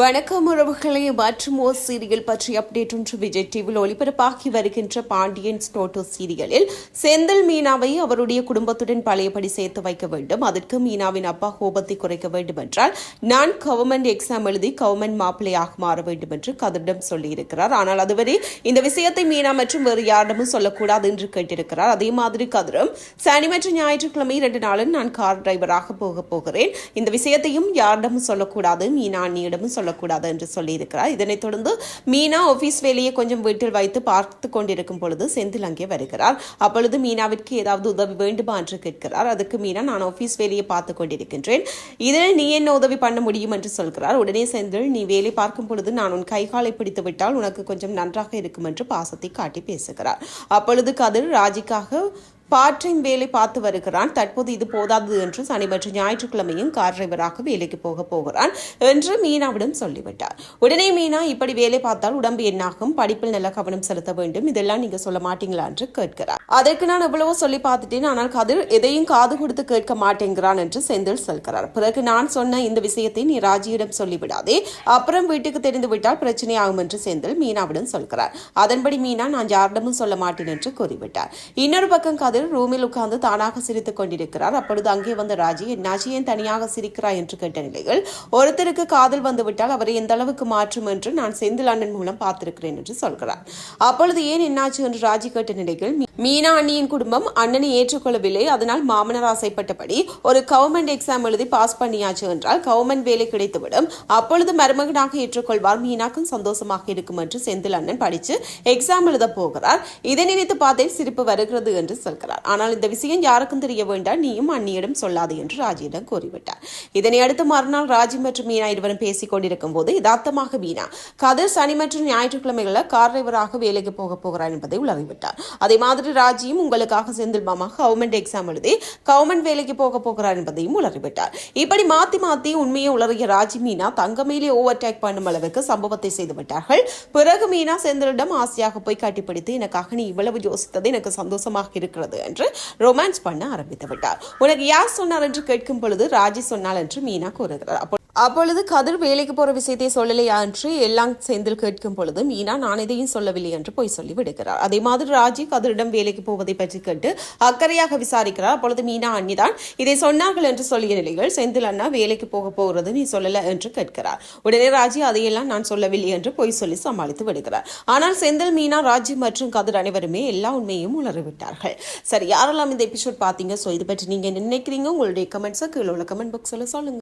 வணக்கம் உறவுகளை மற்றும் ஓர் சீரியல் பற்றி அப்டேட் ஒன்று விஜய் டிவியில் ஒளிபரப்பாகி வருகின்ற பாண்டியன் ஸ்டோட்டோ சீரியலில் செந்தில் மீனாவை அவருடைய குடும்பத்துடன் பழையபடி சேர்த்து வைக்க வேண்டும். அதற்கு மீனாவின் அப்பா கோபத்தை குறைக்க வேண்டும் என்றால் நான் கவர்மெண்ட் எக்ஸாம் எழுதி கவர்மெண்ட் மாப்பிள்ளையாக மாற வேண்டும் என்று கதிரிடம் சொல்லியிருக்கிறார். ஆனால் அதுவரை இந்த விஷயத்தை மீனா மற்றும் வேறு யாரிடமும் சொல்லக்கூடாது என்று கேட்டிருக்கிறார். அதே மாதிரி கதிரும் சனி மற்றும் ஞாயிற்றுக்கிழமை இரண்டு நாளும் நான் கார் டிரைவராக போக போகிறேன். இந்த விஷயத்தையும் யாரிடமும் சொல்லக்கூடாது மீனா அண்ணியிடமும் சொல்லக்கூடாது என்று சொல்லியிருக்கிறார். இதனைத் தொடர்ந்து மீனா ஆஃபீஸ் வேலையை கொஞ்சம் வீட்டில் வைத்து பார்த்து கொண்டிருக்கும் பொழுது செந்தில் அங்கே வருகிறார். அப்பொழுது மீனாவிற்கு ஏதாவது உதவி வேண்டுமா என்று கேட்கிறார். அதுக்கு மீனா நான் ஆஃபீஸ் வேலையை பார்த்து கொண்டிருக்கின்றேன். இதில் நீ என்ன உதவி பண்ண முடியும்? என்று சொல்கிறார். உடனே செந்தில் நீ வேலை பார்க்கும் பொழுது நான் உன் கைகாலை பிடித்து விட்டால் உனக்கு கொஞ்சம் நன்றாக இருக்கும் என்று பாசத்தை காட்டி பேசுகிறார். அப்பொழுது கதிர் ராஜிக்காக பார்ட் டைம் வேலை பார்த்து வருகிறான். தற்போது இது போதாது என்று சனி மற்றும் ஞாயிற்றுக்கிழமையும் கார் டிரைவராக வேலைக்கு போக போகிறான் என்று மீனாவிடம் சொல்லிவிட்டார். உடனே மீனா இப்படி வேலை பார்த்தால் உடம்பு என்னாகும்? படிப்பில் நல்ல கவனம் செலுத்த வேண்டும். இதெல்லாம் நீங்க சொல்ல மாட்டீங்களா? என்று கேட்கிறார். அதற்கு நான் எவ்வளவோ சொல்லி பார்த்துட்டேன். ஆனால் கதிர் எதையும் காது கொடுத்து கேட்க மாட்டேங்கிறான் என்று செந்தில் சொல்கிறார். பிறகு நான் சொன்ன இந்த விஷயத்தை நீ ராஜியிடம் சொல்லிவிடாதே. அப்புறம் வீட்டுக்கு தெரிந்து விட்டால் பிரச்சனை ஆகும் என்று செந்தில் மீனாவிடம் சொல்கிறார். அதன்படி மீனா நான் யாரிடமும் சொல்ல மாட்டேன் என்று கூறிவிட்டார். இன்னொரு பக்கம் கதிர் ரூமில் உட்கார்ந்து தானாக சிரித்துக் கொண்டிருக்கிறார். அப்பொழுது அங்கே வந்த ராஜி என்னாச்சி ஏன் தனியாக சிரிக்கிறாய்? என்று கேட்ட நிலையில் ஒருத்தருக்கு காதல் வந்துவிட்டால் அவரை எந்த அளவுக்கு மாற்றும் என்று நான் செந்தில் அண்ணன் மூலம் பார்த்திருக்கிறேன் என்று சொல்கிறார். அப்பொழுது ஏன் என்னாச்சு என்று ராஜி கேட்ட நிலையில் மீனா அண்ணியின் குடும்பம் அண்ணனை ஏற்றுக்கொள்ளவில்லை. அதனால் மாமனார் ஆசைப்பட்டபடி ஒரு கவர்மெண்ட் எக்ஸாம் எழுதி பாஸ் பண்ணியாச்சு என்றால் கவர்மெண்ட் வேலை கிடைத்துவிடும். அப்பொழுது மருமகனாக ஏற்றுக்கொள்வார். மீனாக்கும் சந்தோஷமாக இருக்கும் என்று செந்தில் அண்ணன் படித்து எக்ஸாம் எழுத போகிறார். இதை நினைத்து பார்த்தே சிரிப்பு வருகிறது என்று சொல்கிறார். ஆனால் இந்த விஷயம் யாருக்கும் தெரிய வேண்டாம். நீயும் அண்ணியிடம் சொல்லாது என்று ராஜியிடம் கூறிவிட்டார். இதனை அடுத்து மறுநாள் ராஜி மற்றும் மீனா இருவரும் பேசிக் கொண்டிருக்கும் போது யதார்த்தமாக மீனா கதிர் சனி மற்றும் ஞாயிற்றுக்கிழமைகளில் கார் டிரைவராக வேலைக்கு போக போகிறார் என்பதை உளறிவிட்டார். அதே மாதிரி ராஜியும் உங்களுக்காக செந்தில் மாமா கவர்மெண்ட் எக்ஸாம் எழுதி கவர்மெண்ட் வேலைக்கு போக போகிறார் என்பதையும் உளறிவிட்டார். இப்படி மாத்தி மாத்தி உண்மையை உளறிய ராஜி மீனா தங்கமேலே ஓவர் டேக் பண்ணும் அளவுக்கு சம்பவத்தை செய்து விட்டார்கள். பிறகு மீனா செந்திலிடம் ஆசையாக போய் கட்டிப்பிடித்து எனக்காக நீ இவ்வளவு யோசித்தது எனக்கு சந்தோஷமாக இருக்கிறது என்று ரொமான்ஸ் பண்ண ஆரம்பித்து விட்டார். உனக்கு யார் சொன்னார் என்று கேட்கும் பொழுது ராஜி சொன்னால் என்று மீனா கூறுகிறார். அப்போ அப்பொழுது கதிர் வேலைக்கு போற விஷயத்தை சொல்லலையா என்று எல்லாம் செந்தில் கேட்கும் பொழுது மீனா நான் இதையும் சொல்லவில்லை என்று போய் சொல்லி விடுகிறார். அதே மாதிரி ராஜி கதிரிடம் வேலைக்கு போவதை பற்றி கேட்டு அக்கறையாக விசாரிக்கிறார். அப்பொழுது மீனா அண்ணிதான் இதை சொன்னார்கள் என்று சொல்லிய நிலையில் செந்தில் அண்ணா வேலைக்கு போக போகிறது நீ சொல்லல என்று கேட்கிறார். உடனே ராஜி அதையெல்லாம் நான் சொல்லவில்லை என்று பொய் சொல்லி சமாளித்து விடுகிறார். ஆனால் செந்தில் மீனா ராஜி மற்றும் கதிர் அனைவருமே எல்லா உண்மையும் உணர்விட்டார்கள். சரி யாரெல்லாம் இந்த எபிசோட் பார்த்தீங்க? ஸோ இது பற்றி நீங்க நினைக்கிறீங்க? உங்களுடைய கமெண்ட்ஸை கீழே உள்ள கமெண்ட் பாக்ஸில் சொல்லுங்க.